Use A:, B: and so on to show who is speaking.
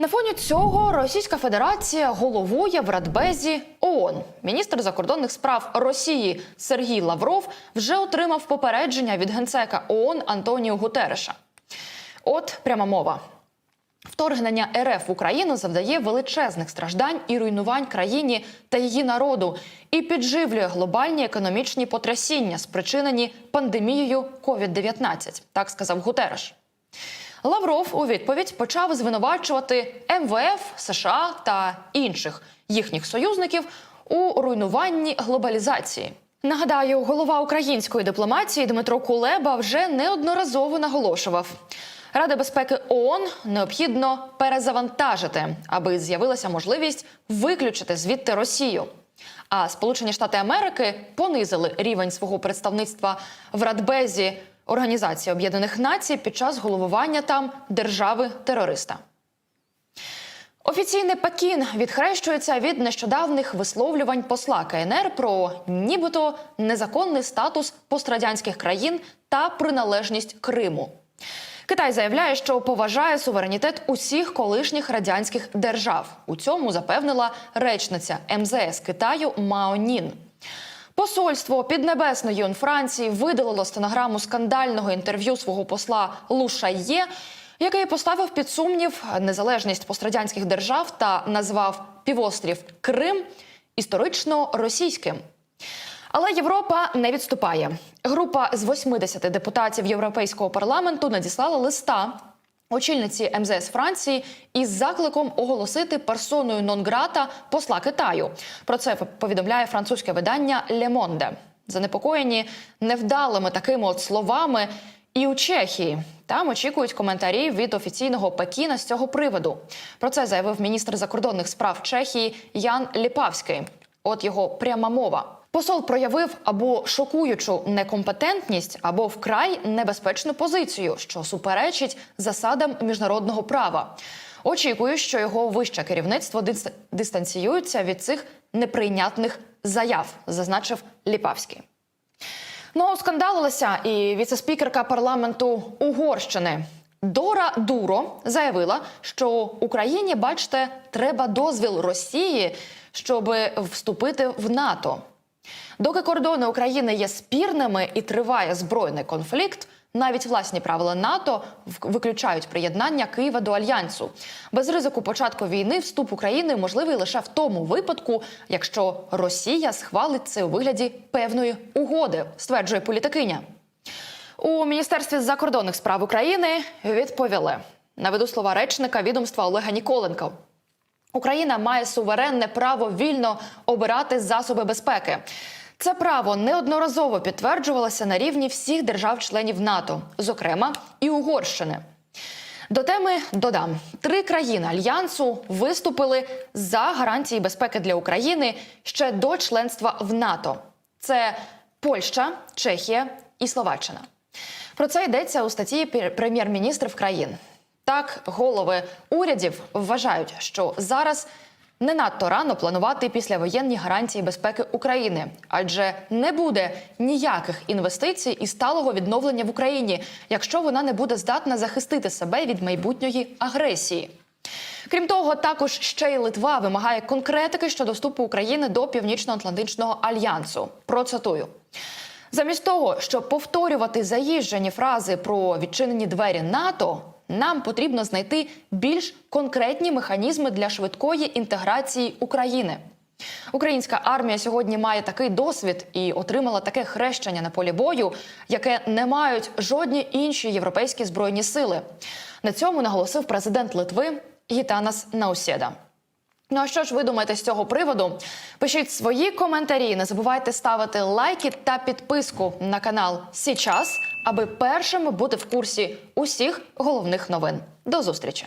A: На фоні цього Російська Федерація головує в Радбезі ООН. Міністр закордонних справ Росії Сергій Лавров вже отримав попередження від генсека ООН Антоніо Гутереша. От пряма мова. Вторгнення РФ в Україну завдає величезних страждань і руйнувань країні та її народу і підживлює глобальні економічні потрясіння, спричинені пандемією COVID-19, так сказав Гутереш. Лавров у відповідь почав звинувачувати МВФ, США та інших їхніх союзників у руйнуванні глобалізації. Нагадаю, голова української дипломатії Дмитро Кулеба вже неодноразово наголошував. Рада безпеки ООН необхідно перезавантажити, аби з'явилася можливість виключити звідти Росію. А Сполучені Штати Америки понизили рівень свого представництва в Радбезі Організації Об'єднаних Націй під час головування там держави-терориста. Офіційний Пекін відхрещується від нещодавних висловлювань посла КНР про нібито незаконний статус пострадянських країн та приналежність Криму. Китай заявляє, що поважає суверенітет усіх колишніх радянських держав. У цьому запевнила речниця МЗС Китаю Мао Нін. Посольство Піднебесної Франції видалило стенограму скандального інтерв'ю свого посла Лу Шайє, який поставив під сумнів незалежність пострадянських держав та назвав півострів Крим історично російським. Але Європа не відступає. Група з 80 депутатів Європейського парламенту надіслала листа очільниці МЗС Франції із закликом оголосити персоною нон-грата посла Китаю. Про це повідомляє французьке видання Le Monde. Занепокоєні невдалими такими от словами. І у Чехії там очікують коментарів від офіційного Пекіна з цього приводу. Про це заявив міністр закордонних справ Чехії Ян Ліпавський. От його пряма мова. Посол проявив або шокуючу некомпетентність, або вкрай небезпечну позицію, що суперечить засадам міжнародного права. Очікую, що його вище керівництво дис- дистанціюється від цих неприйнятних заяв, зазначив Ліпавський. Ну, скандалилася і віцеспікерка парламенту Угорщини. Дора Дуро заявила, що Україні, бачите, треба дозвіл Росії, щоб вступити в НАТО. Доки кордони України є спірними і триває збройний конфлікт, навіть власні правила НАТО виключають приєднання Києва до альянсу. Без ризику початку війни вступ України можливий лише в тому випадку, якщо Росія схвалить це у вигляді певної угоди, стверджує політикиня. У міністерстві закордонних справ України відповіли наведу слова речника відомства Олега Ніколенка. Україна має суверенне право вільно обирати засоби безпеки. Це право неодноразово підтверджувалося на рівні всіх держав-членів НАТО, зокрема і Угорщини. До теми додам: три країни альянсу виступили за гарантії безпеки для України ще до членства в НАТО. Це Польща, Чехія і Словаччина. Про це йдеться у статті прем'єр-міністрів країн. Так, голови урядів вважають, що зараз не надто рано планувати післявоєнні гарантії безпеки України, адже не буде ніяких інвестицій і сталого відновлення в Україні, якщо вона не буде здатна захистити себе від майбутньої агресії. Крім того, також ще й Литва вимагає конкретики щодо вступу України до Північно-Атлантичного альянсу. Процитую. Замість того, щоб повторювати заїжджені фрази про відчинені двері НАТО, нам потрібно знайти більш конкретні механізми для швидкої інтеграції України. Українська армія сьогодні має такий досвід і отримала таке хрещення на полі бою, яке не мають жодні інші європейські збройні сили. На цьому наголосив президент Литви Гітанас Наусєда. Ну а що ж ви думаєте з цього приводу? Пишіть свої коментарі. Не забувайте ставити лайки та підписку на канал Січас, аби першими бути в курсі усіх головних новин. До зустрічі!